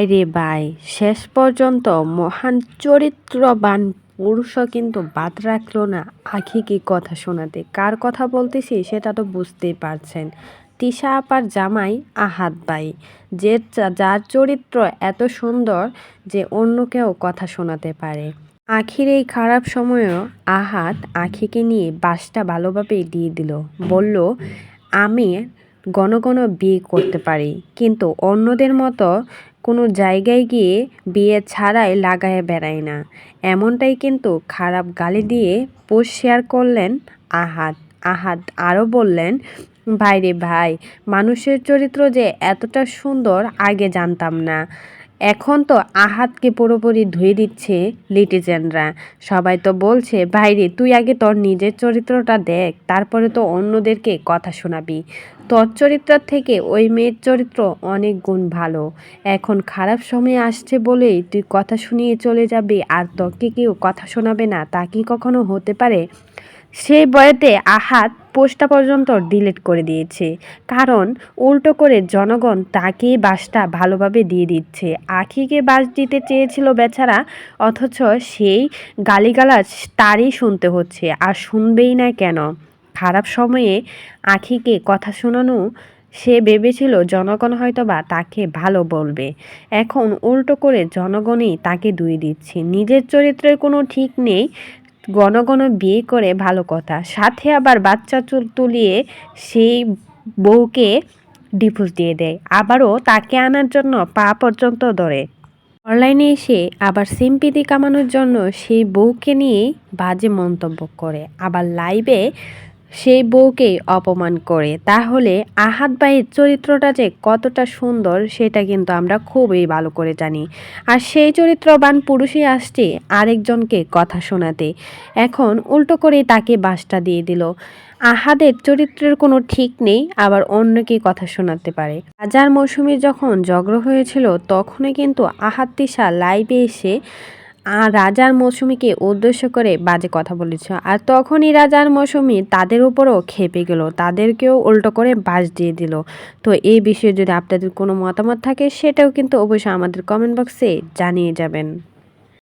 বাইরে বাই। শেষ পর্যন্ত মহান চরিত্রবান পুরুষও কিন্তু বাদ রাখল না। আখিকে কথা শোনাতে? কার কথা বলতেছি সেটা তো বুঝতেই পারছেন। তিশা আপার জামাই আহাত বাই। যে যার চরিত্র এত সুন্দর যে অন্য কেউ কথা শোনাতে পারে। আখির এই খারাপ সময়েও আহাত আখিকে নিয়ে বাসটা ভালোভাবে দিয়ে দিল। বলল, আমি ঘন ঘন বিয়ে করতে পারি, কিন্তু অন্যদের মতো কোনো জায়গায় গিয়ে বিয়ে ছাড়াই লাগায় বেড়ায় না। এমনটাই কিন্তু খারাপ গালি দিয়ে পোস্ট শেয়ার করলেন আহাত আহাত আরও বললেন, ভাইরে ভাই, মানুষের চরিত্র যে এতটা সুন্দর আগে জানতাম না। এখন তো আহাতকে পুরোপুরি ধুয়ে দিচ্ছে লিটিজেনরা। সবাই তো বলছে ভাইরে তুই আগে তোর নিজের চরিত্রটা দেখ, তারপরে তো অন্যদেরকে কথা শোনাবি। তোর চরিত্র থেকে ওই মেয়ের চরিত্র অনেক গুণ ভালো। এখন খারাপ সময় আসছে বলেই তুই কথা শুনিয়ে চলে যাবি, আর তোকে কেউ কথা শোনাবে না। তা কি কখনো হতে পারে? সেই বয়েতে আহাত পোস্টটা পর্যন্ত ডিলিট করে দিয়েছে। কারণ উল্টো করে জনগণ তাকেই বাসটা ভালোভাবে দিয়ে দিচ্ছে। আখিকে বাস দিতে চেয়েছিল বেচারা, অথচ সেই গালিগালাজ তারই শুনতে হচ্ছে, আর শুনবেই না কেন? খারাপ সময়ে আখিকে কথা শোনানো, সে ভেবেছিল জনগণ হয়তো বা তাকে ভালো বলবে। এখন উল্টো করে জনগণই তাকে দুই দিচ্ছে। নিজের চরিত্রের কোনো ঠিক নেই ঘন ঘন বিয়ে করে ভালো কথা। সাথে আবার বাচ্চা চুল তুলিয়ে সেই বউকে ডিভোর্স দিয়ে দেয়। আবারও তাকে আনার জন্য পা পর্যন্ত ধরে। অনলাইনে এসে আবার সিম্পিতি কামানোর জন্য সেই বউকে নিয়ে বাজে মন্তব্য করে। আবার লাইভে সেই বউকে অপমান করে। তাহলে আহাত ভাইয়ের চরিত্রটা যে কতটা সুন্দর, সেটা কিন্তু আমরা খুবই ভালো করে জানি। আর সেই চরিত্রবান পুরুষই আসছে আরেকজনকে কথা শোনাতে। এখন উল্টো করে তাকে বাসটা দিয়ে দিল। আহাদের চরিত্রের কোনো ঠিক নেই, আবার অন্যকে কথা শোনাতে পারে। রাজার মৌসুমী যখন জগ্র হয়েছিল, তখনই কিন্তু আহাদ তিশা লাইভে এসে আর রাজার মৌসুমিকে উদ্দেশ্য করে বাজে কথা বলেছ। আর তখনই রাজার মৌসুমি তাদের উপরও খেপে গেল, তাদেরকেও উল্টো করে বাস দিয়ে দিল। তো এই বিষয়ে যদি আপনাদের কোনো মতামত থাকে, সেটাও কিন্তু অবশ্যই আমাদের কমেন্ট বক্সে জানিয়ে যাবেন।